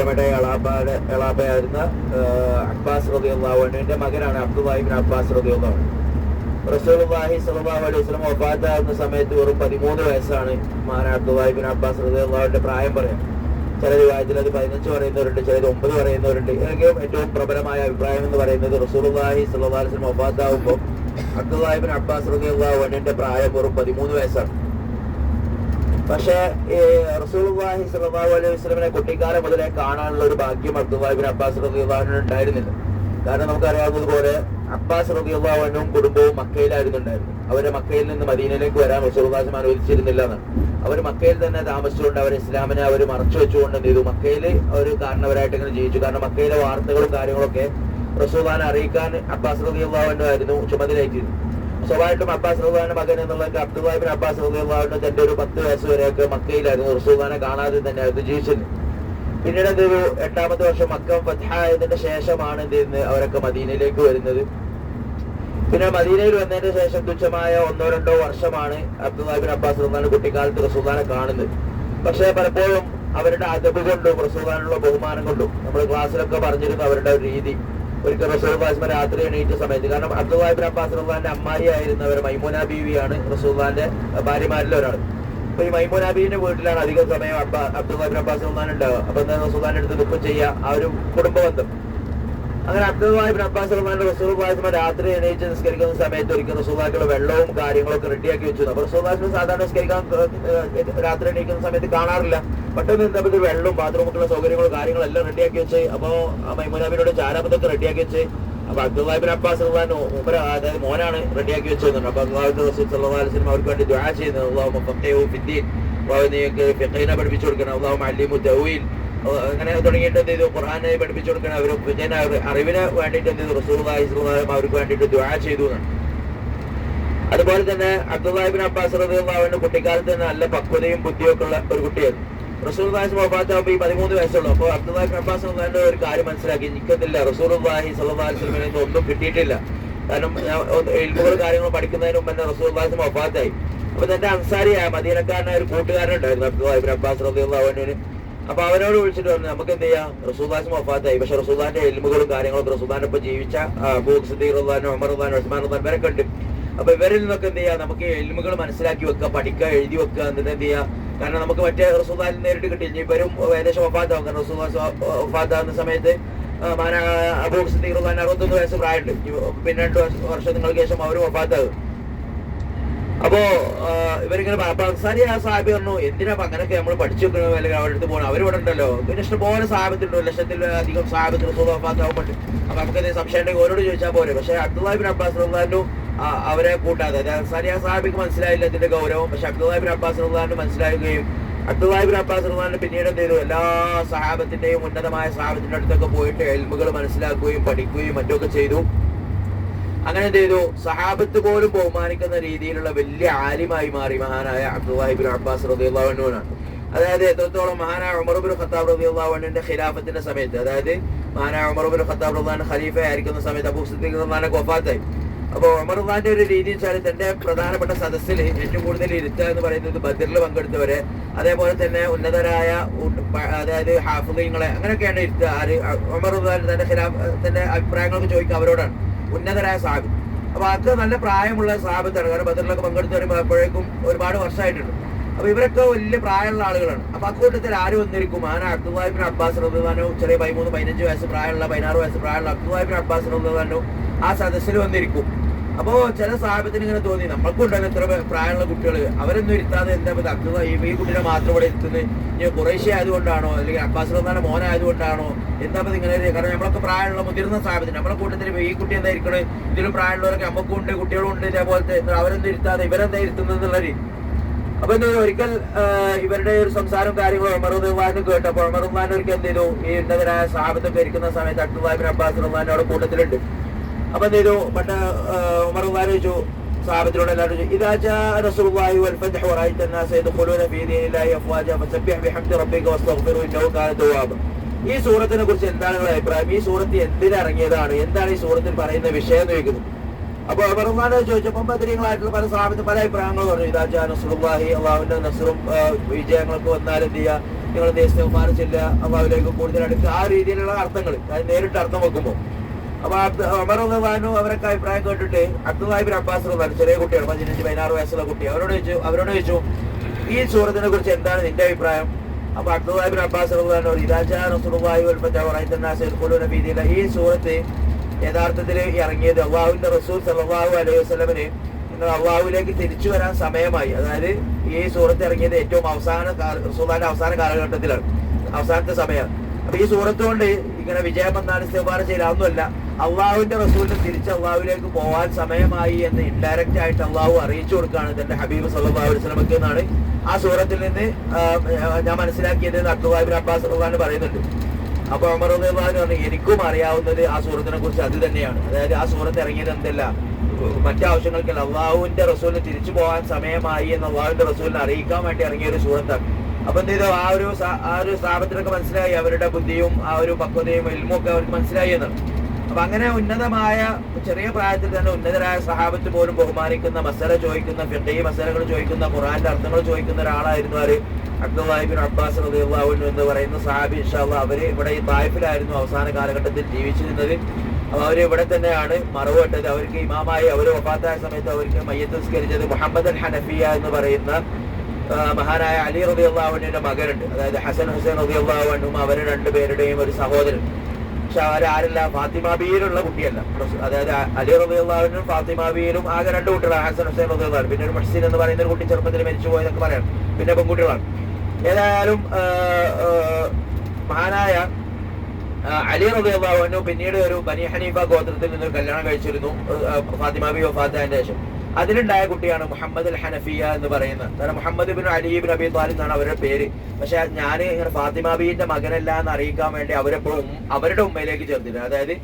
വസ്ലമയുടെ എളാബാടെ എളാബയായിരുന്ന അബ്ബാസ് റബിയുള്ളാഹുവിന്റെ മകനാണ് അബ്ദുല്ലാഹിബിൻ അബ്ബാസ് റബിയുള്ളാഹു റസൂലുള്ളാഹി സ്വല്ലല്ലാഹു അലൈഹി വസല്ലം വഫാത്താകുന്ന സമയത്ത് വെറും പതിമൂന്ന് വയസ്സാണ് മഹാനായ അബ്ദുല്ലാഹിബിൻ അബ്ബാസ് റബിയുള്ളാഹുവിന്റെ പ്രായം പറയാം ചില വിവാഹത്തിൽ അത് പതിനഞ്ച് പറയുന്നവരുണ്ട് ചിലത് ഒമ്പത് പറയുന്നവരുണ്ട്. ഇതൊക്കെ ഏറ്റവും പ്രബലമായ അഭിപ്രായം എന്ന് പറയുന്നത് റസൂലുള്ളാഹി സ്വല്ലല്ലാഹു അലൈഹി വസല്ലം വഫാത്താകുമ്പോൾ അബ്ദുല്ലാഹിബിൻ അബ്ബാസ് റബിയുള്ളാഹുവിന്റെ പ്രായം വെറും പതിമൂന്ന് വയസ്സാണ്. പക്ഷേ റസൂൽഹി സലാഹു അലൈഹി വസ്ലമിനെ കുട്ടിക്കാലം മുതലേ കാണാനുള്ള ഒരു ഭാഗ്യം അബ്ദുബാബിൻ അബ്ബാസ് റബിയുള്ളാഹിന് ഉണ്ടായിരുന്നില്ല. കാരണം നമുക്കറിയാവുന്നതുപോലെ അബ്ബാസ് റബിയുള്ളാഹുനും കുടുംബവും മക്കയിലായിരുന്നു ഉണ്ടായിരുന്നത് അവരെ മക്കയിൽ നിന്ന് മദീനയിലേക്ക് വരാൻ റസൂൽഹാസം അനുവദിച്ചിരുന്നില്ല എന്നാണ്. അവർ മക്കയിൽ തന്നെ താമസിച്ചുകൊണ്ട് അവർ ഇസ്ലാമിനെ അവർ മറച്ചു വെച്ചുകൊണ്ട് എന്ത് ചെയ്തു? മക്കയിൽ അവർ കാരണവരായിട്ട് ഇങ്ങനെ ജീവിച്ചു. കാരണം മക്കയിലെ വാർത്തകളും കാര്യങ്ങളൊക്കെ റസൂൽഖാൻ അറിയിക്കാൻ അബ്ബാസ് റബിയുള്ളാഹുവിന്റെ ആയിരുന്നു ചുമതലയേറ്റിരുന്നു സ്വാഭാവികമായിട്ടും അബ്ബാസ് റഹ്ബാന്റെ മകൻ എന്നുള്ളത് അബ്ദുബാബിൻ അബ്ബാസ് റഹ്മാന്റെ തന്റെ ഒരു പത്ത് വയസ്സ് വരെയൊക്കെ മക്കയിലായിരുന്നു. റസൂബാനെ കാണാതെ തന്നെ അത് ജീവിച്ചിരുന്നു. പിന്നീട് എന്തൊരു എട്ടാമത്തെ വർഷം മക്ക ഫത്തായതിന്റെ ശേഷമാണ് എന്ത് ചെയ്യുന്നത്? അവരൊക്കെ മദീനയിലേക്ക് വരുന്നത്. പിന്നെ മദീനയിൽ വന്നതിന് ശേഷം തുച്ഛമായ ഒന്നോ രണ്ടോ വർഷമാണ് അബ്ദുബാബിൻ അബ്ബാസ് റഹ്ബാൻ കുട്ടിക്കാലത്ത് റസൂബാനെ കാണുന്നത്. പക്ഷെ പലപ്പോഴും അവരുടെ അതബ് കൊണ്ടും റസൂബാനുള്ള ബഹുമാനം കൊണ്ടും നമ്മൾ ക്ലാസ്സിലൊക്കെ പറഞ്ഞിരുന്നു അവരുടെ രീതി. ഒരിക്കൽ റസൂൽ ബാസ്മ രാത്രി എണീറ്റ സമയത്ത്. കാരണം അബ്ദുല്ലാഹിബിൻ അബ്ബാസ് റഹ്ലാന്റെ അമ്മായി ആയിരുന്നവർ മൈമൂന ബീവിയാണ് റസൂല്ലാന്റെ ഭാര്യമാരിൽ ഒരാൾ അപ്പൊ ഈ മൈമൂന ബീവിന്റെ വീട്ടിലാണ് അധിക സമയം അബ്ബാ അബ്ദുല്ലാഹിബിൻ അബ്ബാസ് റഹ്മാൻ ഉണ്ടാവുക അപ്പൊ എന്താ റസൂല്ലാന്റെ അടുത്ത് ദുഃഖം ചെയ്യുക ആ ഒരു കുടുംബ ബന്ധം അങ്ങനെ അബ്ദുല്ലാഹിബിൻ അബ്ബാസ് റഹ്മാന്റെ റസൂൽ ബാസ്മ രാത്രി എണീച്ച് നിസ്കരിക്കുന്ന സമയത്ത് ഒരിക്കുന്ന സുഹാക്കൾ വെള്ളവും കാര്യങ്ങളൊക്കെ റെഡിയാക്കി വെച്ചു അപ്പൊ റസൂൽ ബാസ്മ സാധാരണ നിസ്കരിക്കാൻ രാത്രി എണീക്കുന്ന സമയത്ത് കാണാറില്ല. പെട്ടെന്ന് എന്താ വെള്ളവും ബാത്റൂമൊക്കെയുള്ള സൗകര്യങ്ങളും കാര്യങ്ങളും എല്ലാം റെഡിയാക്കി വെച്ച് അപ്പൊ മൈമുനാബിനോട് ചാരാപത്തൊക്കെ റെഡിയാക്കി വെച്ച് അപ്പൊ അബ്ദുല്ലാഹിബിൻ അബ്ബാസ് അതായത് മോനാണ് റെഡിയാക്കി വെച്ചിരുന്നുണ്ട് അപ്പൊ അബ്ദുൽ റസൂൽ സല്ലല്ലാഹു അലൈഹി അവർക്ക് വേണ്ടി ദുആ ചെയ്യുന്നത്. അള്ളാഹു ഫഖീഹു ഫിദ്ദീൻ അള്ളാഹു ഫിഖഹിനെ പഠിപ്പിച്ചു കൊടുക്കണം. അള്ളാഹു അലിമു തവീൽ അങ്ങനെ തുടങ്ങിയിട്ട് എന്ത് ചെയ്തു? ഖുർആനെ പഠിപ്പിച്ചു കൊടുക്കണം അവർ പിന്നെ അറിവിന് വേണ്ടിയിട്ട് എന്ത് ചെയ്തു? വസല്ലം അവർക്ക് വേണ്ടിയിട്ട് ദ്വാ ചെയ്തു എന്നാണ്. അതുപോലെ തന്നെ അബ്ദുല്ലാഹിബിൻ അബ്ബാസ് റബിള്ളാവിന്റെ കുട്ടിക്കാലത്ത് തന്നെ നല്ല പക്വതയും ബുദ്ധിയും ഒക്കെ ഉള്ള ഒരു കുട്ടിയായിരുന്നു. റസൂൽ ബാസ് മൊബാത്താകുമ്പോൾ ഈ പതിമൂന്ന് വയസ്സുള്ളൂ. അപ്പോൾ അബ്ദുല്ലാഹിബിൻ അബ്ബാസ് റളിയല്ലാഹുവിന്റെ ഒരു കാര്യം മനസ്സിലാക്കി. നിൽക്കത്തില്ല റസൂൽ അലൈഹി വസല്ലമയിൽ നിന്ന് ഒന്നും കിട്ടിയിട്ടില്ല. കാരണം എൽമുകൾ കാര്യങ്ങൾ പഠിക്കുന്നതിന് മുമ്പ് തന്നെ റസൂൽ ബാസ് മൊബാത്തായി അപ്പൊ തന്റെ അൻസാരിയായ മദീനക്കാരനായ ഒരു കൂട്ടുകാരനുണ്ടായിരുന്നു അബ്ദുല്ലാഹിബിൻ അബ്ബാസ് റളിയല്ലാഹുവിന് അപ്പൊ അവനോട് വിളിച്ചിട്ട് പറഞ്ഞു നമുക്ക് എന്ത് ചെയ്യാം? റസൂദാസ് മൊഫാത്തായി പക്ഷെ റസൂദാന്റെ എൽമുകളും കാര്യങ്ങളൊക്കെ റസൂദാന്റെ ഒപ്പം ജീവിച്ച സദീർ റഹ്മാൻ ഉമർ റഹ്മാൻ ഉസ്മാൻ ഉദാൻ ഇവരൊക്കെ ഉണ്ട്. അപ്പൊ ഇവരിൽ നിന്നൊക്കെ എന്ത് ചെയ്യാം? നമുക്ക് എൽമുകൾ മനസ്സിലാക്കി വെക്കുക പഠിക്കുക എഴുതി വെക്കുക എന്നിട്ട് എന്ത് ചെയ്യാം? കാരണം നമുക്ക് മറ്റേ റസൂദാൻ നേരിട്ട് കിട്ടില്ല ഇവരും ഏകദേശം ഒഫാത്താവും കാരണം റസൂദാസ് വഫാത്താകുന്ന സമയത്ത് മാന സദീർ റഹ്മാൻ അറുപത്തൊന്ന് വയസ്സ് പ്രായമുണ്ട്. പിന്നെ രണ്ട് വർഷങ്ങൾക്ക് ശേഷം അവരും വഫാത്താകും. അപ്പോ ഇവരിങ്ങനെ പ- അപ്പൊ ആ സാഹിബ് പറഞ്ഞു എന്തിനാ അങ്ങനെയൊക്കെ നമ്മൾ പഠിച്ചു വെക്കണോ അല്ലെങ്കിൽ അവരുടെ അടുത്ത് പോകണം അവരിവിടെ ഉണ്ടല്ലോ. പിന്നെ ഇഷ്ടംപോലെ സാഹിബത്തുണ്ട് ലക്ഷത്തിലധികം സാഹിബത്ത് റസൂദാഫാത്താവുമ്പോൾ അപ്പൊ നമുക്ക് സംശയം ഓരോട് ചോദിച്ചാൽ പോരെ. പക്ഷെ അബ്ദുല്ലാബിൻ അബ്ബാസ് റഹ്ലാനും അവരെ കൂട്ടാതെ. അൻസാരി ആ സാഹിബിക്ക് മനസ്സിലായില്ല ഇതിന്റെ ഗൗരവം. പക്ഷെ അബ്ദുല്ലാബിൻ അബ്ബാസ് റഹ്ലാനും മനസ്സിലാകുകയും അബ്ദുല്ലാഹിബിൻ അബ്ബാസ് റഹ്ലാൻ പിന്നീട് എന്ത് ചെയ്തു? എല്ലാ സഹാബത്തിന്റെയും ഉന്നതമായ സഹാബത്തിന്റെ അടുത്തൊക്കെ പോയിട്ട് എൽമുകൾ മനസ്സിലാക്കുകയും പഠിക്കുകയും മറ്റൊക്കെ ചെയ്തു. അങ്ങനെ എന്ത് ചെയ്തു? സഹാബത്ത് പോലും ബഹുമാനിക്കുന്ന രീതിയിലുള്ള വലിയ ആലിമായി മാറി മഹാനായ അബ്ദുല്ലാഹിബിൻ അബ്ബാസ് റബിയുള്ളവനാണ് അതായത് എത്രത്തോളം മഹാനായ ഉമർബിൻ ഖത്താബ് റബിയുള്ളവന്റെ ഖിലാഫത്തിന്റെ സമയത്ത് അതായത് മഹാനായ ഉമർബിൻ ഖത്താബ് റഹ്മാൻ ഖലീഫ ആയിരിക്കുന്ന സമയത്ത് അബൂ സിദ്ദീഖ് റഹ്മാനെ വഫാത്തായി. അപ്പോൾ ഉമർഖാന്റെ ഒരു രീതി വെച്ചാൽ തന്റെ പ്രധാനപ്പെട്ട സദസ്സിൽ ഏറ്റവും കൂടുതൽ ഇരുത്തുക എന്ന് പറയുന്നത് ബദറിൽ പങ്കെടുത്തവരെ അതേപോലെ തന്നെ ഉന്നതരായ അതായത് ഹാഫുദീങ്ങളെ അങ്ങനെയൊക്കെയാണ് ഇരുത്തുക. ആര് ഉമർ തന്റെ ഖിലാഫ് തന്റെ അഭിപ്രായങ്ങളൊക്കെ ചോദിക്കുക അവരോടാണ്. ഉന്നതരായ സാബിത്ത് അപ്പൊ അത് നല്ല പ്രായമുള്ള സാബിത്താണ്. കാരണം ബദറിലൊക്കെ പങ്കെടുത്ത് വരുമ്പോൾ അപ്പോഴേക്കും ഒരുപാട് വർഷമായിട്ടുണ്ട്. അപ്പൊ ഇവരൊക്കെ വലിയ പ്രായമുള്ള ആളുകളാണ്. അപ്പൊ അക്കൂട്ടത്തിൽ ആര് വന്നിരിക്കും? ആന അബ്ദുല്ലാഹിബിൻ അബ്ബാസ് റഹ്മാനോ ചെറിയ പതിമൂന്ന് പതിനഞ്ച് വയസ്സ് പ്രായമുള്ള പതിനാറ് വയസ്സ് പ്രായമുള്ള അബ്ദുല്ലാഹിബിൻ അബ്ബാസ് റഹ്മാനോ ആ സദസ്സിൽ വന്നിരിക്കും. അപ്പോ ചില സാഹചര്യത്തിന് ഇങ്ങനെ തോന്നി. നമ്മൾക്കും നമ്മൾക്കുണ്ടല്ലോ ഇത്ര പ്രായമുള്ള കുട്ടികൾ. അവരൊന്നും ഇരുത്താതെ എന്താ അബ്ദുള്ള ഈ കുട്ടിനെ മാത്രം ഇവിടെ ഇരുത്തുന്നത്. ഇനി കുറേശ്യ ആയതുകൊണ്ടാണോ? അല്ലെങ്കിൽ അബ്ബാസ് റഹ്മാന്റെ മോനായതുകൊണ്ടാണോ എന്താ ഇങ്ങനെ കാരണം നമ്മളൊക്കെ പ്രായമുള്ള മുതിർന്ന സാഹചര്യം. നമ്മളെ കൂട്ടത്തിൽ ഈ കുട്ടി എന്താ ഇരിക്കണേ ഇതിലും പ്രായമുള്ളവരൊക്കെ നമുക്കും ഉണ്ട് കുട്ടികളും ഉണ്ട് ഇതേപോലത്തെ അവരൊന്നും ഇരുത്താതെ ഇവരെന്താ ഇരുത്തുന്നത് എന്നുള്ള രീതി അപ്പൊ എന്താ ഒരിക്കൽ ഇവരുടെ ഒരു സംസാരവും കാര്യങ്ങളും ഉമറുദ്ദാനും കേട്ടപ്പോൾ ഉമറുദ്ദാൻ ഒരിക്കൽ എന്ത് ചെയ്തു? ഈ ഉന്നതരായ സാഹബത്തൊക്കെ ഇരിക്കുന്ന സമയത്ത് അബ്ദുല്ലാഹിബിൻ അബ്ബാസ് റഹ്മാൻ അവിടെ കൂട്ടത്തിലുണ്ട്. അപ്പൊ എന്ത് ചെയ്തു മറ്റേ ഉമറുദ്ദാൻ ചോദിച്ചു സാഹബത്തിനോട് എല്ലാവരും ചോദിച്ചു ഇതാ ജാ റസൂലുള്ളാഹി വൽ ഫത്ഹു വറഅയ്ത الناس يدخلون في دين الله افواجا فسبح بحمد ربك واستغفره انه كان توابا ഈ സൂറത്തിനെ കുറിച്ച് എന്താണ് നിങ്ങളുടെ അഭിപ്രായം ഈ സൂറത്ത് എന്തിനിറങ്ങിയതാണ് എന്താണ് ഈ സൂറത്തിൽ പറയുന്ന വിഷയം എന്ന് ചോദിക്കുന്നു അപ്പൊ ബഹുമാനെ ചോദിച്ചപ്പോൾ ബദരീങ്ങളായിട്ടുള്ള പല സാഹബത്ത് പല അഭിപ്രായങ്ങൾ പറഞ്ഞു ഇതാ ജാ നസ്രുല്ലാഹി അള്ളാഹുവിന്റെ നസ്റും ആ, വിജയങ്ങളൊക്കെ വന്നാൽ എന്ത് ചെയ്യുക നിങ്ങൾ ദേശീയമാർ ചെല്ലുക അള്ളാഹുലേക്ക് കൂടുതൽ അടുക്കുക ആ രീതിയിലുള്ള അർത്ഥങ്ങൾ അത് നേരിട്ട് അർത്ഥം വെക്കുമ്പോൾ അപ്പൊ അമറുദ്ദാനു അവരൊക്കെ അഭിപ്രായം കേട്ടിട്ട് അബ്ദുല്ലാഹിബിൻ അബ്ബാസ് ചെറിയ കുട്ടിയാണ് പതിനഞ്ച് പതിനാറ് വയസ്സുള്ള കുട്ടി. അവരോട് ചോദിച്ചു അവരോട് ചോദിച്ചു ഈ സൂറത്തിനെ കുറിച്ച് എന്താണ് നിന്റെ അഭിപ്രായം? അപ്പൊ അബ്ദുല്ലാഹിബിൻ അബ്ബാസ് ദീനില്ലാഹി ഈ സൂറത്ത് യഥാർത്ഥത്തിൽ ഇറങ്ങിയത് അള്ളാഹുവിന്റെ റസൂൽ സല്ലല്ലാഹു അലൈഹി വസ്ലമിന് നിങ്ങൾ അള്ളാഹുവിലേക്ക് തിരിച്ചു വരാൻ സമയമായി. അതായത് ഈ സൂറത്ത് ഇറങ്ങിയത് ഏറ്റവും അവസാന റസൂലാന്റെ അവസാന കാലഘട്ടത്തിലാണ് അവസാനത്തെ സമയമാണ്. അപ്പൊ ഈ സൂറത്ത് കൊണ്ട് ഇങ്ങനെ വിജയം വന്നാൽ ഇസ്തിഗ്ഫാർ ചെയ്യലാവുന്നല്ല അള്ളാഹുവിന്റെ റസൂലിന് തിരിച്ച് അള്ളാഹുവിലേക്ക് പോകാൻ സമയമായി എന്ന് ഇൻഡയറക്റ്റ് ആയിട്ട് അള്ളാഹു അറിയിച്ചു കൊടുക്കുകയാണ് തന്റെ ഹബീബ് സല്ലല്ലാഹു അലൈഹി വസല്ലമക്ക് എന്നാണ്. ആ സൂറത്തിൽ നിന്ന് ഞാൻ മനസ്സിലാക്കിയത് അബ്ദുബാബിൻ അബ്ബാസ് റഹ്മാൻ പറയുന്നുണ്ട്. അപ്പൊ അമർ പറഞ്ഞു എനിക്കും അറിയാവുന്നത് ആ സൂറത്തിനെ കുറിച്ച് അത് തന്നെയാണ്. അതായത് ആ സൂറത്ത് ഇറങ്ങിയത് എന്തല്ല? മറ്റാവശ്യങ്ങൾക്കല്ല അള്ളാഹുവിന്റെ റസൂലിന് തിരിച്ചു പോകാൻ സമയമായി എന്ന് അള്ളാഹുവിന്റെ റസൂലിനെ അറിയിക്കാൻ വേണ്ടി ഇറങ്ങിയ ഒരു സൂറത്താണ്. അപ്പൊ എന്ത് ചെയ്തു? ആ ഒരു ആ ഒരു സ്ഥാപനത്തിനൊക്കെ മനസ്സിലായി. അവരുടെ ബുദ്ധിയും ആ ഒരു പക്വതയും എൽമും ഒക്കെ അവർക്ക് മനസ്സിലായി എന്നാണ്. അപ്പൊ അങ്ങനെ ഉന്നതമായ ചെറിയ പ്രായത്തിൽ തന്നെ ഉന്നതരായ സഹാബത്ത് പോലും ബഹുമാനിക്കുന്ന മസല ചോദിക്കുന്ന ഫിഡി മസലകൾ ചോദിക്കുന്ന ഖുറാന്റെ അർത്ഥങ്ങൾ ചോദിക്കുന്ന ഒരാളായിരുന്നു ആര്? അബ്ദുല്ലാഹിബിൻ അബ്ബാസ് അൻഹു എന്ന് പറയുന്ന സഹാബി ഇൻഷാല്ല അവർ ഇവിടെ ഈ തായ്ഫിലായിരുന്നു അവസാന കാലഘട്ടത്തിൽ ജീവിച്ചിരുന്നത്. അപ്പൊ അവർ ഇവിടെ തന്നെയാണ് മറവിട്ടത് അവർക്ക് ഇമാമായി അവർ വഫാത്തായ സമയത്ത് അവർക്ക് മയ്യത്ത് നിസ്കരിച്ചത് മുഹമ്മദ് അൽ ഹനഫിയ എന്ന് പറയുന്ന മഹാനായ അലി റബി അള്ളാഹുവിന്റെ മകനുണ്ട്. അതായത് ഹസൻ ഹുസൈൻ റബി അള്ളാഹുനും അവർ രണ്ടുപേരുടെയും ഒരു സഹോദരൻ. അവരാരല്ല ഫാത്തിമ ബിയിലുള്ള കുട്ടിയല്ല. അതായത് അലി റബി അള്ളാഹുവിനും ഫാത്തിമ ബിയിലും ആകെ രണ്ട് കുട്ടികളാണ്. ഹസൻ ഹുസൈൻ റബിയുള്ള പിന്നെ ഒരു മഷീൻ എന്ന് പറയുന്ന ഒരു കുട്ടി ചെറുപ്പത്തിൽ മരിച്ചു പോയതൊക്കെ പറയാം. പിന്നെ പെൺകുട്ടികളാണ്. ഏതായാലും മഹാനായ അലി റബി അള്ളാഹുവിനു പിന്നീട് ഒരു ബനി ഹനീഫ ഗോത്രത്തിൽ നിന്ന് കല്യാണം കഴിച്ചിരുന്നു. ഫാത്തിമ ബി വഫാത്തതിന്റെ ശേഷം. അതിലുണ്ടായ കുട്ടിയാണ് മുഹമ്മദ് അൽ ഹനഫിയ എന്ന് പറയുന്നത്. Muhammad bin Ali bin Abi Talib എന്നാണ് അവരുടെ പേര്. പക്ഷെ ഞാൻ ഇങ്ങനെ മകനല്ല എന്ന് അറിയിക്കാൻ വേണ്ടി അവരെപ്പോഴും അവരുടെ ഉമ്മയിലേക്ക് ചേർത്തിരുന്നു. അതായത്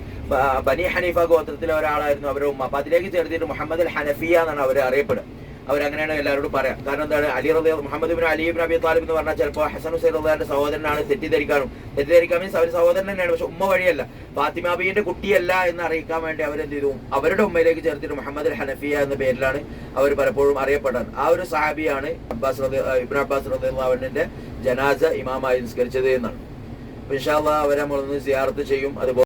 ബനി ഹനീഫ ഗോത്രത്തിലെ ഒരാളായിരുന്നു അവരുടെ ഉമ്മ. അപ്പൊ അതിലേക്ക് ചേർത്തിട്ട് മുഹമ്മദ് അൽ ഹനഫിയ എന്നാണ് അവർ അറിയപ്പെടുക. അവരങ്ങനെയാണ് എല്ലാവരോടും പറയാം. കാരണം എന്താണ്? Ali Rabi Muhammad bin Ali bin Abi Talib എന്ന് പറഞ്ഞാൽ ചിലപ്പോൾ ഹസൻ ഹുസൈൻ റബ്ബാന്റെ സഹോദരനാണ് തെറ്റിദ്ധരിക്കാനും. തെറ്റിദ്ധരിക്കാൻ മീൻസ് അവർ സഹോദരൻ തന്നെയാണ്. പക്ഷെ ഉമ്മ വഴിയല്ല. ഫാത്തിമ ബീന്റെ കുട്ടിയല്ല എന്ന് അറിയിക്കാൻ വേണ്ടി അവരെന്ത് ചെയ്തു? അവരുടെ ഉമ്മയിലേക്ക് ചേർത്തിട്ട് മുഹമ്മദ് ഹനഫിയ എന്ന പേരിലാണ് അവർ പലപ്പോഴും അറിയപ്പെടുന്നത്. ആ ഒരു സഹാബിയാണ് അബ്ബാസ് ഇബ്ൻ അബ്ബാസ് റബ്ബാവിന്റെ ജനാസ ഇമാമായി നിസ്കരിച്ചത് എന്നാണ്. ഇൻഷാല്ല അവരെ നമ്മളൊന്ന് സിയാർത്ത് ചെയ്യും. അതുപോലെ